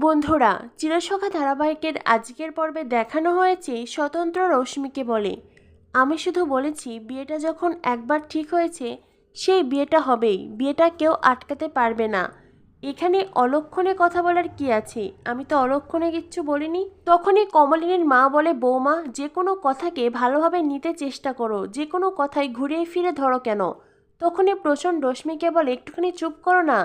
বন্ধুরা, চিরসখা ধারাবাহিকের আজকের পর্বে দেখানো হয়েছে স্বতন্ত্র রশ্মিকে বলে। আমি শুধু বলেছি, বিয়েটা যখন একবার ঠিক হয়েছে, সেই বিয়েটা হবেই, বিয়েটা কেউ আটকাতে পারবে না। এখানে অলক্ষণে কথা বলার কি আছে? আমি তো অলক্ষণে কিচ্ছু বলিনি। তখনই কমলিনীর মা বলে, বৌমা, যে কোনো কথাকে ভালোভাবে নিতে চেষ্টা করো, যে কোনো কথাই ঘুরিয়ে ফিরে ধরো কেন? তখনই প্রচণ্ড রশ্মিকে বলে, একটুখানি চুপ করো না।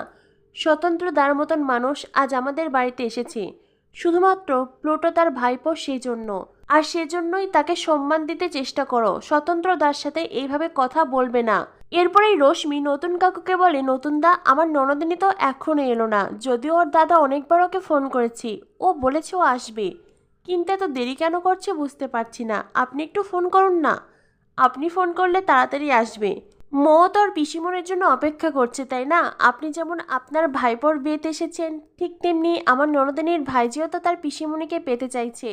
স্বতন্ত্র দার মতন মানুষ আজ আমাদের বাড়িতে এসেছে। শুধুমাত্র প্লুটো তার ভাইপো সেই জন্য আর সেজন্যই তাকে সম্মান দিতে চেষ্টা করো। স্বতন্ত্র দার সাথে এইভাবে কথা বলবে না। এরপরেই রশ্মি নতুন কাকুকে বলে, নতুন দা, আমার ননদিনী তো এখনও এলো না। যদিও ওর দাদা অনেকবার ওকে ফোন করেছি। ও বলেছে ও আসবে। কিন্তু এত দেরি কেন করছে বুঝতে পারছি না। আপনি একটু ফোন করুন না। আপনি ফোন করলে তাড়াতাড়ি আসবে। মো তোর পিসিমনের জন্য অপেক্ষা করছে, তাই না? আপনি যেমন আপনার ভাইপোর বিয়েতে এসেছেন, ঠিক তেমনি আমার ননদিনীর ভাইজিও তো তার পিসিমণিকে পেতে চাইছে।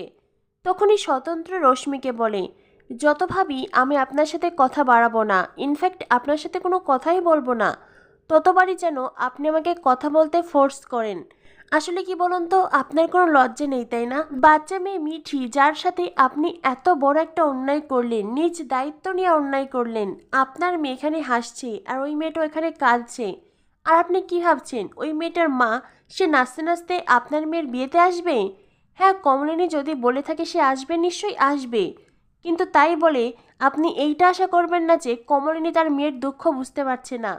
তখনই স্বতন্ত্র রশ্মিকে বলে, যত ভাবি, আমি আপনার সাথে কথা বাড়াবো না। ইনফ্যাক্ট আপনার সাথে কোনো কথাই বলব না। ততবারই যেন আপনি আমাকে কথা বলতে ফোর্স করেন। আসলে কি বলুন তো আপনার কোনো লজ্জা নেই, তাই না? বাচ্চা মেয়ে মিঠি, যার সাথে আপনি এত বড় একটা অন্যায় করলেন, নিজ দায়িত্ব নিয়ে অন্যায় করলেন, আপনার মেয়ে এখানে হাসছে আর ওই মেয়েটা এখানে কাঁদছে। আর আপনি কি ভাবছেন, ওই মেয়েটার মা, সে নাচতে নাচতে আপনার মেয়ের বিয়েতে আসবে? হ্যাঁ কমলিনী যদি বলে থাকে সে আসবে, নিশ্চয়ই আসবে। কিন্তু তাই বলে আপনি এইটা আশা করবেন না যে কমলিনী তার মেয়ের দুঃখ বুঝতে পারছে না।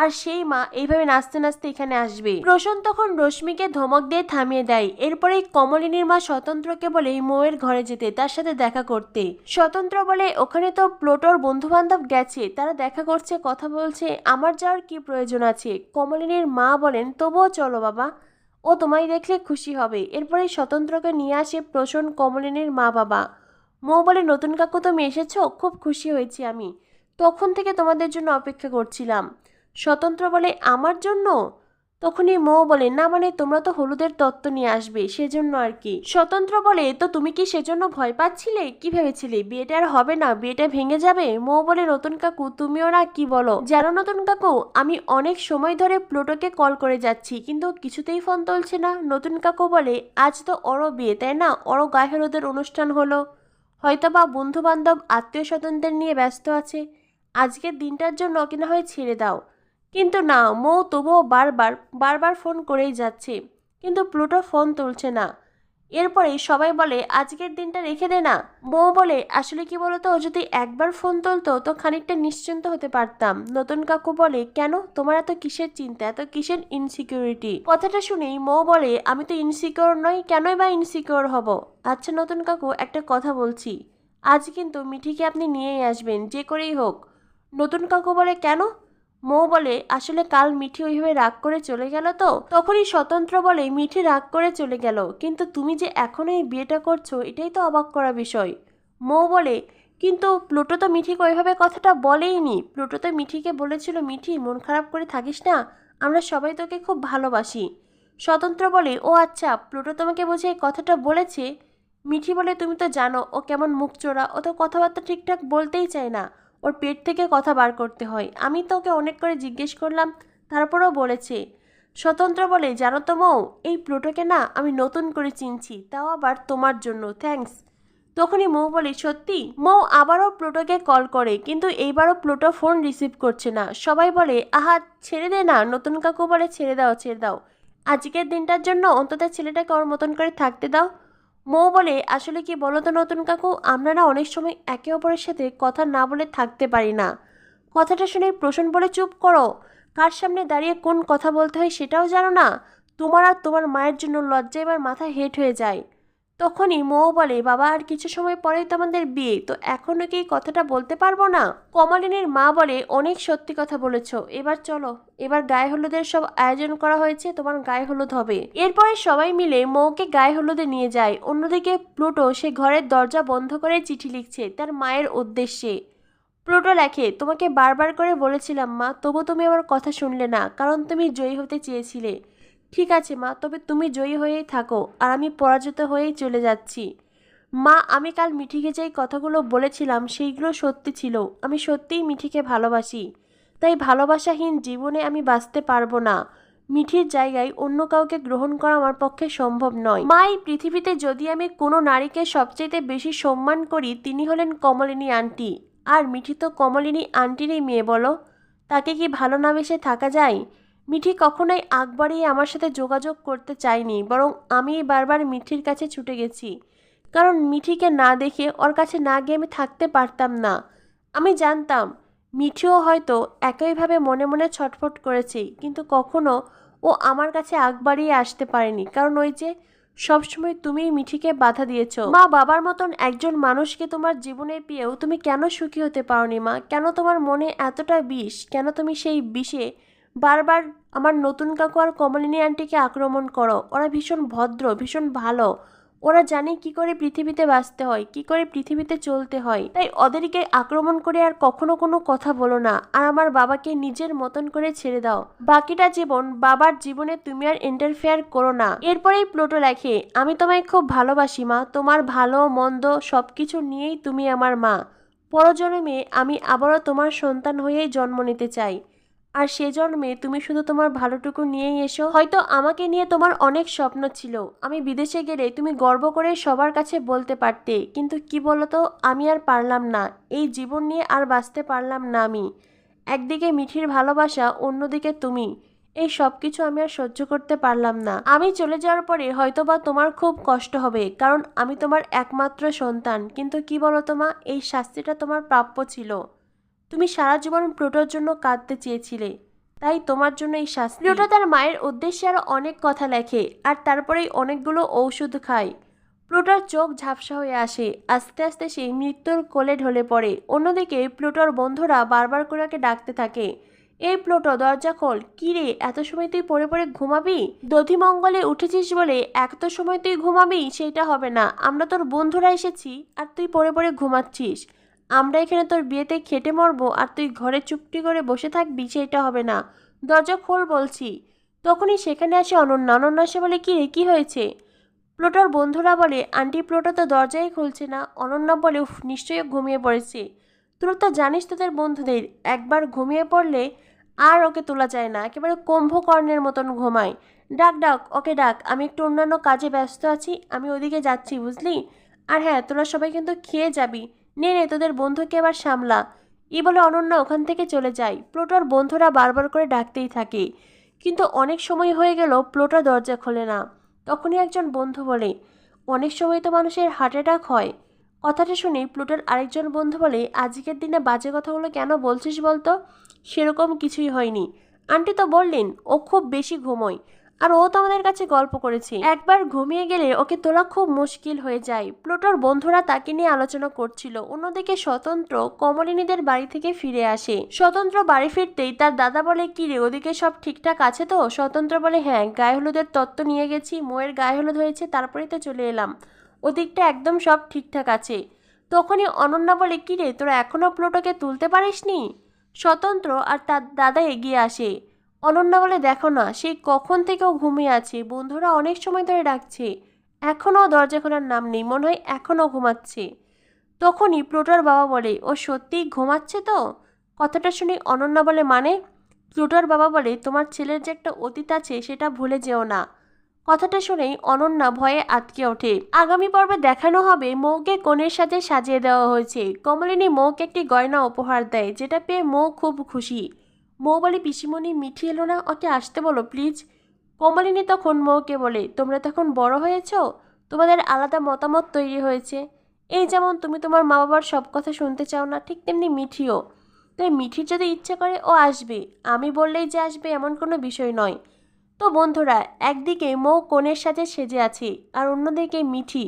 আর সেই মা এইভাবে নাচতে নাচতে এখানে আসবে। রোশন তখন রশ্মিকে ধমক দিয়ে থামিয়ে দেয়। এরপরেই কমলিনীর মা স্বতন্ত্রকে বলে মৌয়ের ঘরে যেতে, তার সাথে দেখা করতে। স্বতন্ত্র বলে, ওখানে তো প্লোটোর বন্ধু বান্ধব গেছে, তারা দেখা করছে, কথা বলছে, আমার যাওয়ার কি প্রয়োজন আছে? কমলিনীর মা বলেন, তবুও চলো বাবা, ও তোমায় দেখলে খুশি হবে। এরপরেই স্বতন্ত্রকে নিয়ে আসে প্রসন কমলিনীর মা বাবা। মো বলে, নতুন কাকু তুমি এসেছ, খুব খুশি হয়েছি আমি। তখন থেকে তোমাদের জন্য অপেক্ষা করছিলাম। স্বতন্ত্র বলে আমার জন্য? তখনই মৌ বলে, না মানে তোমরা তো হলুদের তত্ত্ব নিয়ে আসবে, সেজন্য আর কি। স্বতন্ত্র বলে, তো তুমি কি সেজন্য ভয় পাচ্ছিলে? কি ভেবেছিলে? বিয়েটা আর হবে না, বিয়েটা ভেঙে যাবে? মৌ বলে, নতুন কাকু, তুমিও না কি বলো? জানো নতুন কাকু, আমি অনেক সময় ধরে প্লুটোকে কল করে যাচ্ছি, কিন্তু কিছুতেই ফোন তুলছে না। নতুন কাকু বলে, আজ তো অরো বিয়ে, তাই না? অরো গায়ে হলুদের অনুষ্ঠান হলো। হয়তোবা বন্ধু বান্ধব আত্মীয় স্বজনদের নিয়ে ব্যস্ত আছে। আজকের দিনটার জন্য কিনা হয় ছেড়ে দাও। কিন্তু না, মৌ তবুও বারবার বারবার ফোন করেই যাচ্ছে। কিন্তু প্লুটো ফোন তুলছে না। এরপরে সবাই বলে, আজকের দিনটা রেখে দে না। মৌ বলে, আসলে কি বলতো ও যদি একবার ফোন তুলতো, তো খানিকটা নিশ্চিন্ত হতে পারতাম। নতুন কাকু বলে, কেন? তোমার এত কিসের চিন্তা? এত কিসের ইনসিকিউরিটি কথাটা শুনেই মৌ বলে, আমি তো ইনসিকিউর নই, কেনই বা ইনসিকিউর হব? আচ্ছা নতুন কাকু, একটা কথা বলছি। আজ কিন্তু মিঠিকে আপনি নিয়েই আসবেন, যে করেই হোক। নতুন কাকু বলে, কেন? মৌ বলে, আসলে কাল মিঠি ওইভাবে রাগ করে চলে গেল তো? তখনই স্বতন্ত্র বলে, মিঠি রাগ করে চলে গেল, কিন্তু তুমি যে এখনও এই বিয়েটা করছ, এটাই তো অবাক করা বিষয়। মৌ বলে, কিন্তু প্লুটো তো মিঠিকে ওইভাবে কথাটা বলেইনি। প্লুটো তো মিঠিকে বলেছিল, মিঠি, মন খারাপ করে থাকিস না, আমরা সবাই তোকে খুব ভালোবাসি। স্বতন্ত্র বলে, ও আচ্ছা প্লুটো তোমাকে বুঝে এই কথাটা বলেছে? মিঠি বলে, তুমি তো জানো, ও কেমন মুখ চোরা ও তো কথাবার্তা ঠিকঠাক বলতেই চায় না। ওর পেট থেকে কথা বার করতে হয়। আমি তো ওকে অনেক করে জিজ্ঞেস করলাম, তারপরেও বলেছে, স্বতন্ত্র বলে, জানো তো মৌ, এই প্লুটোকে না আমি নতুন করে চিনছি, তাও আবার তোমার জন্য, থ্যাঙ্কস। তখনই মৌ বলে, সত্যি? মৌ আবারও প্লুটোকে কল করে, কিন্তু এইবারও প্লুটো ফোন রিসিভ করছে না। সবাই বলে, আহা, ছেড়ে দে না, নতুন কাকু বলে ছেড়ে দাও ছেড়ে দাও। আজকের দিনটার জন্য অন্তত ছেলেটাকে ওর মতন করে থাকতে দাও। মৌ বলে, আসলে কি বলো তো নতুন কাকু? আমরা না অনেক সময় একে অপরের সাথে কথা না বলে থাকতে পারি না। কথাটা শুনে প্রশ্ন বলে, চুপ করো। কার সামনে দাঁড়িয়ে কোন কথা বলতে হয় সেটাও জানো না। তোমার আর তোমার মায়ের জন্য লজ্জা এবার মাথা হেট হয়ে যায়। তখনই মৌ বলে, বাবা, আর কিছু সময় পরেই তো আমাদের বিয়ে, তো এখনও কি কথাটা বলতে পারব না? কমলিনীর মা বলে, অনেক সত্যি কথা বলেছ, এবার চলো, এবার গায়ে হলুদের সব আয়োজন করা হয়েছে, তোমার গায়ে হলুদ হবে। এরপরে সবাই মিলে মৌকে গায়ে হলুদে নিয়ে যায়। অন্যদিকে প্লুটো সে ঘরের দরজা বন্ধ করে চিঠি লিখছে, তার মায়ের উদ্দেশ্যে। প্লুটো লেখে, তোমাকে বারবার করে বলেছিলাম মা, তবু তুমি আমার কথা শুনলে না, কারণ তুমি জয়ী হতে চেয়েছিলে। ঠিক আছে, মা, তবে তুমি জয়ী হয়েই থাকো আর আমি পরাজিত হয়েই চলে যাচ্ছি। মা, আমি কাল মিঠিকে যেই কথাগুলো বলেছিলাম সেইগুলো সত্যি ছিল। আমি সত্যিই মিঠিকে ভালোবাসি। তাই ভালোবাসাহীন জীবনে আমি বাঁচতে পারব না। মিঠির জায়গায় অন্য কাউকে গ্রহণ করা আমার পক্ষে সম্ভব নয়। মা, এই পৃথিবীতে যদি আমি কোনো নারীকে সবচেয়ে বেশি সম্মান করি, তিনি হলেন কমলিনী আন্টি। আর মিঠি তো কমলিনী আন্টিরই মেয়ে, বলো? তাকে কি ভালো না বেসে থাকা যায়? মিঠি কখনোই আগ বাড়িয়ে আমার সাথে যোগাযোগ করতে চায়নি, বরং আমি বারবার মিঠির কাছে ছুটে গেছি। কারণ মিঠিকে না দেখে ওর কাছে না গিয়ে আমি থাকতে পারতাম না। আমি জানতাম, মিঠিও হয়তো একইভাবে মনে মনে ছটফট করেছে, কিন্তু কখনো ও আমার কাছে আগ বাড়িয়ে আসতে পারেনি। কারণ ওই যে, সবসময় তুমি মিঠিকে বাধা দিয়েছ। মা বাবার মতন একজন মানুষকে তোমার জীবনে পেয়েও তুমি কেন সুখী হতে পারোনি মা? কেন তোমার মনে এতটা বিষ? কেন তুমি সেই বিষে বারবার আমার নতুন কাকু আর কমলিনী আন্টিকে আক্রমণ করো। ওরা ভীষণ ভদ্র, ভীষণ ভালো। ওরা জানে কি করে পৃথিবীতে বাঁচতে হয়, কি করে পৃথিবীতে চলতে হয়। তাই ওদেরকে আক্রমণ করে আর কখনো কোনো কথা বলো না। আর আমার বাবাকে নিজের মতন করে ছেড়ে দাও। বাকিটা জীবন বাবার জীবনে তুমি আর ইন্টারফেয়ার করো না। এরপরেই প্লোটো লেখে, আমি তোমায় খুব ভালোবাসি মা। তোমার ভালো, মন্দ সব কিছু নিয়েই তুমি আমার মা। পরজন্মে আমি আবারও তোমার সন্তান হয়েই জন্ম নিতে চাই। আর সে জন্মে তুমি শুধু তোমার ভালোটুকু নিয়েই এসো। হয়তো আমাকে নিয়ে তোমার অনেক স্বপ্ন ছিল। আমি বিদেশে গেলে তুমি গর্ব করে সবার কাছে বলতে পারতে, কিন্তু কি বলতো, আমি আর পারলাম না। এই জীবন নিয়ে আর বাঁচতে পারলাম না আমি। একদিকে মিঠির ভালোবাসা, অন্যদিকে তুমি। এই সব কিছু আমি আর সহ্য করতে পারলাম না। আমি চলে যাওয়ার পরে হয়তোবা তোমার খুব কষ্ট হবে, কারণ আমি তোমার একমাত্র সন্তান। কিন্তু কি বলো তোমা এই শাস্তিটা তোমার প্রাপ্য ছিল। তুমি সারা জীবন প্লুটোর জন্য কাঁদতে চেয়েছিলে, তাই তোমার জন্য এই শাস্তি। প্লুটো তার মায়ের উদ্দেশ্যে আরও অনেক কথা লেখে আর তারপরেই অনেকগুলো ঔষধ খায়। প্লুটোর চোখ ঝাপসা হয়ে আসে, আস্তে আস্তে সে মৃত্যুর কোলে ঢলে পড়ে। অন্যদিকে প্লুটোর বন্ধুরা বারবার করে ওকে ডাকতে থাকে, এই প্লুটো দরজা খোল, কি রে, এত সময় তুই পড়ে পড়ে ঘুমাবি? দধিমঙ্গলে উঠেছিস বলে এত সময় তুই ঘুমাবি? সেইটা হবে না, আমরা তোর বন্ধুরা এসেছি আর তুই পড়ে পড়ে ঘুমাচ্ছিস। আমরা এখানে তোর বিয়েতে খেটে মরবো আর তুই ঘরে চুপটি করে বসে থাকবি সেইটা হবে না। দরজা খোল বলছি। তখনই সেখানে আসে অনন্যা। অনন্যা এসে বলে, কি রে, কী হয়েছে? প্লোটার বন্ধুরা বলে, আন্টি, প্লোটো তো দরজাই খুলছে না। অনন্যা বলে, উফ, নিশ্চয়ই ঘুমিয়ে পড়েছে। তোরা তো জানিস তোদের বন্ধুদের, একবার ঘুমিয়ে পড়লে আর ওকে তোলা যায় না। একেবারে কুম্ভকর্ণের মতন ঘুমায়। ডাক ডাক, ওকে ডাক, আমি একটু অন্যান্য কাজে ব্যস্ত আছি, আমি ওদিকে যাচ্ছি, বুঝলি? আর হ্যাঁ তোরা সবাই কিন্তু খেয়ে যাবি। নে নে, তোদের বন্ধুকে এবার সামলা। ই বলে, অনন্যা, ওখান থেকে চলে যায় প্লোটোর বন্ধুরা বারবার করে ডাকতেই থাকে। কিন্তু অনেক সময় হয়ে গেল, প্লোটো দরজা খোলে না। তখনই একজন বন্ধু বলে, অনেক সময় তো মানুষের হার্ট অ্যাটাক হয়। কথাটা শুনে প্লুটোর আরেকজন বন্ধু বলে, আজকের দিনে বাজে কথাগুলো কেন বলছিস বলতো? সেরকম কিছুই হয়নি। আন্টি তো বললেন, ও খুব বেশি ঘুমোয়। আর ও তো আমাদের কাছে গল্প করেছে। একবার ঘুমিয়ে গেলে ওকে তোলা খুব মুশকিল হয়ে যায়। প্লুটোর বন্ধুরা তাকে নিয়ে আলোচনা করছিল। অন্যদিকে স্বতন্ত্র কমলিনীদের বাড়ি থেকে ফিরে আসে। স্বতন্ত্র বাড়ি ফিরতেই তার দাদা বলে, কি রে, ওদিকে সব ঠিকঠাক আছে তো? স্বতন্ত্র বলে হ্যাঁ গায়ে হলুদের তত্ত্ব নিয়ে গেছি, মোয়ের গায়ে হলুদ হয়েছে, তারপরেই তো চলে এলাম। ওদিকটা একদম সব ঠিকঠাক আছে। তখনই অনন্যা বলে, কি রে, তোরা এখনও প্লুটোকে তুলতে পারিসনি? স্বতন্ত্র আর তার দাদা এগিয়ে আসে। অনন্যা বলে, দেখো না, সেই কখন থেকেও ঘুমিয়ে আছে? বন্ধুরা অনেক সময় ধরে ডাকছে। এখনও দরজা খোলার নাম নেই, মনে হয় এখনও ঘুমাচ্ছে। তখনই প্লুটোর বাবা বলে, ও সত্যিই ঘুমাচ্ছে তো? কথাটা শুনে অনন্যা বলে মানে? প্লুটোর বাবা বলে, তোমার ছেলের যে একটা অতীত আছে, সেটা ভুলে যেও না। কথাটা শুনেই অনন্যা ভয়ে আটকে ওঠে। আগামী পর্বে দেখানো হবে মৌকে কনের সাথে সাজিয়ে দেওয়া হয়েছে। কমলিনী মৌকে একটি গয়না উপহার দেয়, যেটা পেয়ে মৌ খুব খুশি। বলে পিসিমণি মিঠি এলো না, ওকে আসতে বলো প্লিজ কমলিনী তখন মৌকে বলে, তোমরা তখন বড় হয়েছ? তোমাদের আলাদা মতামত তৈরি হয়েছে। এই যেমন তুমি তোমার মা বাবার সব কথা শুনতে চাও না, ঠিক তেমনি মিঠিও। তাই মিঠির যদি ইচ্ছে করে, ও আসবে। আমি বললেই যে আসবে এমন কোনো বিষয় নয়। তো বন্ধুরা, একদিকে মৌ কনের সাথে সেজে আছে, আর অন্যদিকে মিঠি।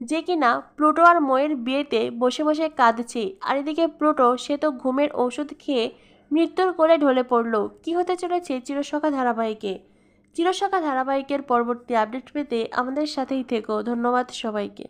যে কিনা প্লুটো আর ময়ের বিয়েতে বসে বসে কাঁদছে, আর এদিকে প্লুটো, সে তো ঘুমের ঔষধ খেয়ে মৃত্যুর কোলে ঢলে পড়ল। কি হতে চলেছে চিরশাখা ধারাবাহিকে? চিরশাখা ধারাবাহিকের পরবর্তী আপডেট পেতে আমাদের সাথেই থেকো। ধন্যবাদ সবাইকে।